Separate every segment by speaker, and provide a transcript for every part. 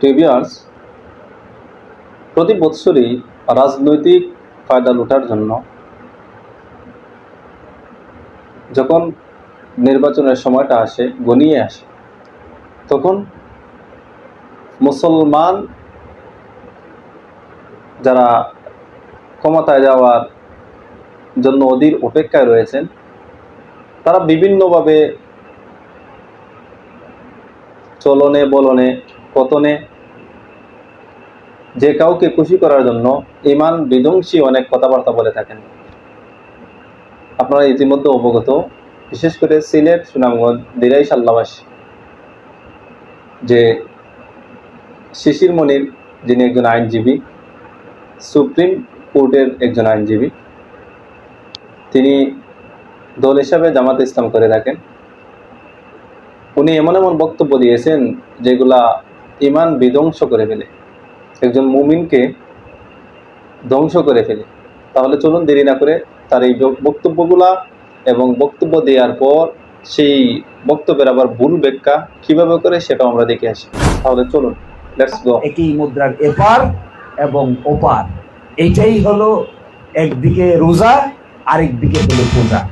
Speaker 1: টিভিয়ার্স প্রতি বৎসরই রাজনৈতিক ফায়দা লুটার জন্য যখন নির্বাচনের সময়টা আসে, গনিয়ে আসে, তখন মুসলমান যারা ক্ষমতায় যাওয়ার জন্য অধীর অপেক্ষায় রয়েছেন, তারা বিভিন্নভাবে চলনে বলনে পতনে যে কাউকে খুশি করার জন্য ইমান বিধ্বংসী অনেক কথাবার্তা বলে থাকেন। আপনারা ইতিমধ্যে অবগত, বিশেষ করে সিলেট সুনামগঞ্জ দিরাই সাল্লাবাসী, যে শিশির মনির, যিনি একজন আইনজীবী, সুপ্রিম কোর্টের একজন আইনজীবী, তিনি দল হিসাবে জামাত ইসলাম করে থাকেন। উনি এমন এমন বক্তব্য দিয়েছেন যেগুলা ইমান বিধ্বংস করে ফেলে। একজন মুমিনকে ধ্বংস করে ফেলে। তাহলে চলুন দেরি না করে তার এই বক্তব্যগুলা এবং বক্তব্য দেওয়ার পর সেই বক্তব্যের আবার ভুল ব্যাখ্যা কীভাবে করে সেটাও আমরা দেখে আসি। তাহলে চলুন লেটস গো
Speaker 2: একই মুদ্রার এপার এবং ওপার। এইটাই হলো একদিকে রোজা আরেকদিকে হলো পূজা।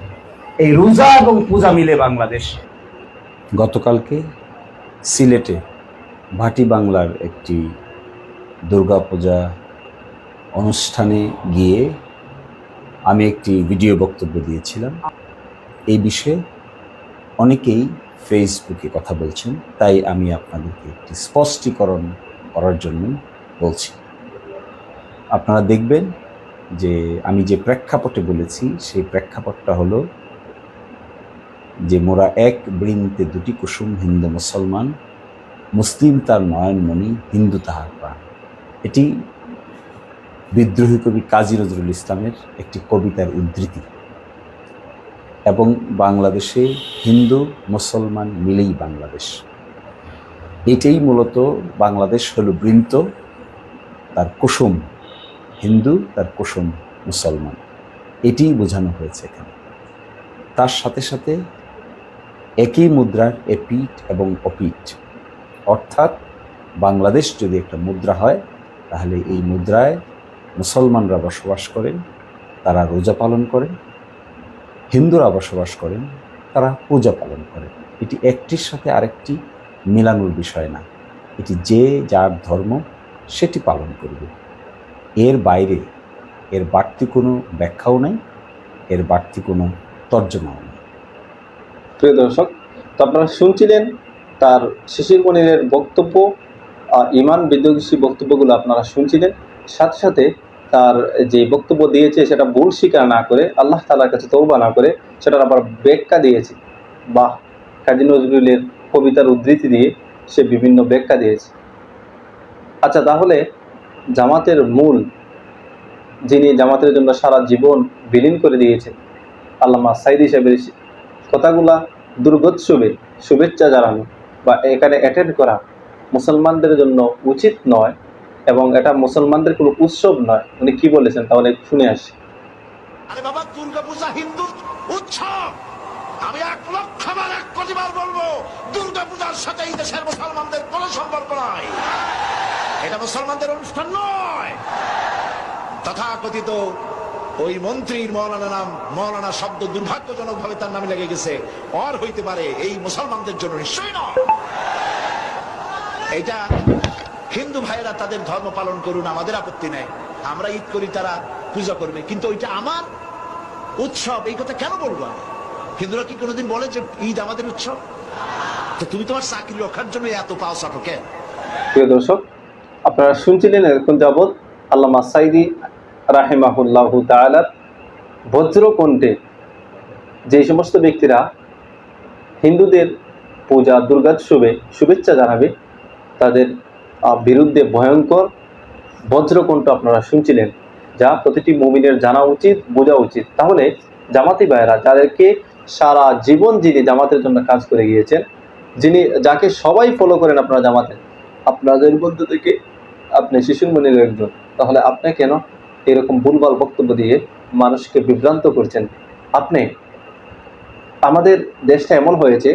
Speaker 2: এই রোজা এবং পূজা মিলে বাংলাদেশ।
Speaker 3: গতকালকে সিলেটে ভাটি বাংলার একটি দুর্গাপূজা অনুষ্ঠানে গিয়ে আমি একটি ভিডিও বক্তব্য দিয়েছিলাম। এই বিষয়ে অনেকেই ফেসবুকে কথা বলছেন, তাই আমি আপনাদেরকে একটি স্পষ্টীকরণ করার জন্য বলছি। আপনারা দেখবেন যে আমি যে প্রেক্ষাপটে বলেছি, সেই প্রেক্ষাপটটা হলো যে মোরা এক বৃন্তে দুটি কুসুম হিন্দু মুসলমান মুসলিম তার নয়নমণি, হিন্দু তাহার প্রাণ। এটি বিদ্রোহী কবি কাজী নজরুল ইসলামের একটি কবিতার উদ্ধৃতি। এবং বাংলাদেশে হিন্দু, মুসলমান মিলেই বাংলাদেশ। এটাই মূলত বাংলাদেশ হল বৃন্ত তার কুসুম হিন্দু, তার কুসুম মুসলমান। এটিই বোঝানো হয়েছে এখানে। তার সাথে সাথে একই মুদ্রার এপিঠ এবং অপিঠ অর্থাৎ বাংলাদেশ যদি একটা মুদ্রা হয়, তাহলে এই মুদ্রায় মুসলমানরা বসবাস করেন, তারা রোজা পালন করেন, হিন্দুরা বসবাস করেন, তারা পূজা পালন করেন। এটি একটির সাথে আরেকটি মিলানোর বিষয় না। এটি যে যার ধর্ম, সেটি পালন করবে। এর বাইরে এর বাড়তি কোনো ব্যাখ্যাও নেই, এর বাড়তি কোনো তর্জমাও নেই।
Speaker 1: প্রিয় দর্শক, তো আপনারা শুনছিলেন তার শিশির মনিরের বক্তব্য ইমান বিদ্বেষী বক্তব্যগুলো আপনারা শুনছিলেন। সাথে সাথে তার যে বক্তব্য দিয়েছে সেটা ভুল স্বীকার না করে, আল্লাহ তালার কাছে তৌবা না করে, সেটার আবার ব্যাখ্যা দিয়েছে। বাহ, কাজী নজরুলের কবিতার উদ্ধৃতি দিয়ে সে বিভিন্ন ব্যাখ্যা দিয়েছে। আচ্ছা তাহলে জামাতের মূল, যিনি জামাতের জন্য সারা জীবন বিলীন করে দিয়েছেন, আল্লামা সাইদ সাহেবের কথাগুলা দুর্গোৎসবে শুভেচ্ছা জানানো। বা এখানে অ্যাটেন্ড করা মুসলমানদের জন্য উচিত নয় এবং এটা মুসলমানদের কোনো উৎসব নয়। উনি কি বলেছেন তাহলে শুনে আসি।
Speaker 4: আরে বাবা দুর্গা পূজা হিন্দুর উৎসব। আমি এক লক্ষ বার এক কোটি বার বলব দুর্গা পূজার সাথে এই দেশের মুসলমানদের কোনো সম্পর্ক নাই। এটা মুসলমানদের অনুষ্ঠান নয়। তথাকথিত ওই মন্ত্রীর মৌলানা নাম, মৌলানা শব্দ দুর্ভাগ্যজনক ভাবে তার নামে লেগে গেছে। অর হইতে পারে এই মুসলমানদের জন্য নিশ্চয়ই নয়। এটা হিন্দু ভাইয়েরা তাদের ধর্ম পালন করুন, আমাদের আপত্তি নেই। আমরা ঈদ করি, তারা পূজা করবে। কিন্তু ওইটা আমার উৎসব, এই কথা কেন বলব আমি? হিন্দুরা কি কোনোদিন বলে যে ঈদ আমাদের উৎসব? তো তুমি তোমার চাকরি রক্ষার জন্য এত পাও চাটো কেন?
Speaker 1: প্রিয় দর্শক, আপনারা শুনছিলেন এখন যাবৎ আল্লামা সাইদি রাহেমাহুল্লাহ তালার বজ্রকণ্ঠে যে সমস্ত ব্যক্তিরা হিন্দুদের পূজা দুর্গোৎসবে শুভেচ্ছা জানাবে তাদের বিরুদ্ধে ভয়ঙ্কর বজ্রকণ্ঠ আপনারা শুনছিলেন, যা প্রতিটি মুমিনের জানা উচিত, বোঝা উচিত। তাহলে জামাতি ভাইয়েরা, যাদেরকে সারা জীবন যিনি জামাতের জন্য কাজ করে গিয়েছেন, যিনি, যাকে সবাই ফলো করেন আপনারা জামাতে, আপনাদের মধ্য থেকে আপনি শিশুর মনির একজন, তাহলে আপনি কেন এরকম ভুলভাল বক্তব্য দিয়ে মানুষকে বিভ্রান্ত করছেন? আপনি, আমাদের দেশটা এমন হয়েছে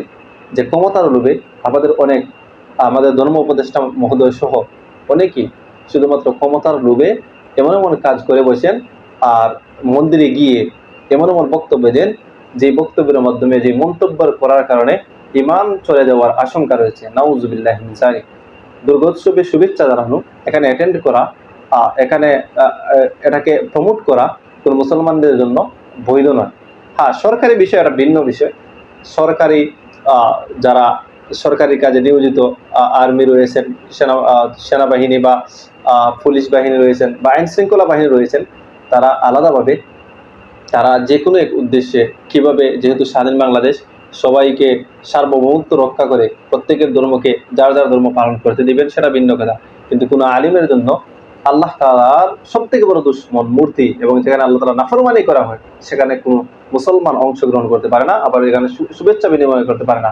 Speaker 1: যে ক্ষমতার লোভে আমাদের অনেক আমাদের ধর্ম উপদেষ্টা মহোদয় সহ অনেকেই শুধুমাত্র ক্ষমতার লোভে এমন এমন কাজ করে বসেন আর মন্দিরে গিয়ে এমন এমন বক্তব্য দেন যে বক্তব্যের মাধ্যমে যে মন্তব্য করার কারণে ইমান চলে যাওয়ার আশঙ্কা রয়েছে। নাউজুবিল্লাহ যালিক। দুর্গোৎসবের শুভেচ্ছা জানানো, এখানে অ্যাটেন্ড করা এখানে এটাকে প্রমোট করা কোন মুসলমানদের জন্য বৈধ নয়। হ্যাঁ সরকারি বিষয় একটা ভিন্ন বিষয়। সরকারি যারা সরকারি কাজে নিয়োজিত আর্মি রয়েছেন, সেনা সেনাবাহিনী বা পুলিশ বাহিনী রয়েছেন বা আইন শৃঙ্খলা বাহিনী রয়েছেন, তারা আলাদাভাবে, তারা যে কোনো এক উদ্দেশ্যে কীভাবে, যেহেতু স্বাধীন বাংলাদেশ, সবাইকে সার্বভৌমত্ব রক্ষা করে প্রত্যেকের ধর্মকে যার যার ধর্ম পালন করতে দিবেন, সেটা ভিন্ন কথা। কিন্তু কোনো আলিমের জন্য আল্লাহ তালার সব থেকে বড় দুশ্মন মূর্তি এবং যেখানে আল্লাহ তালা নাফরমানি করা হয়, সেখানে কোনো মুসলমান অংশগ্রহণ করতে পারে না, আবার এখানে শুভেচ্ছা বিনিময় করতে পারে না।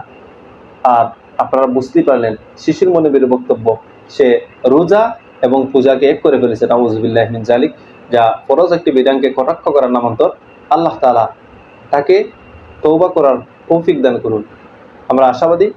Speaker 1: আর আপনারা বুঝতেই পারলেন, শিশির মনিবের বক্তব্য, সে রোজা এবং পূজাকে এক করে ফেলেছে নাউজুবিল্লাহ মিন জালিক, যা ফরজ একটি বিধানকে কটাক্ষ করার নামান্তর। আল্লাহ তালা তাকে তৌবা করার তৌফিক দান করুন। আমরা আশাবাদী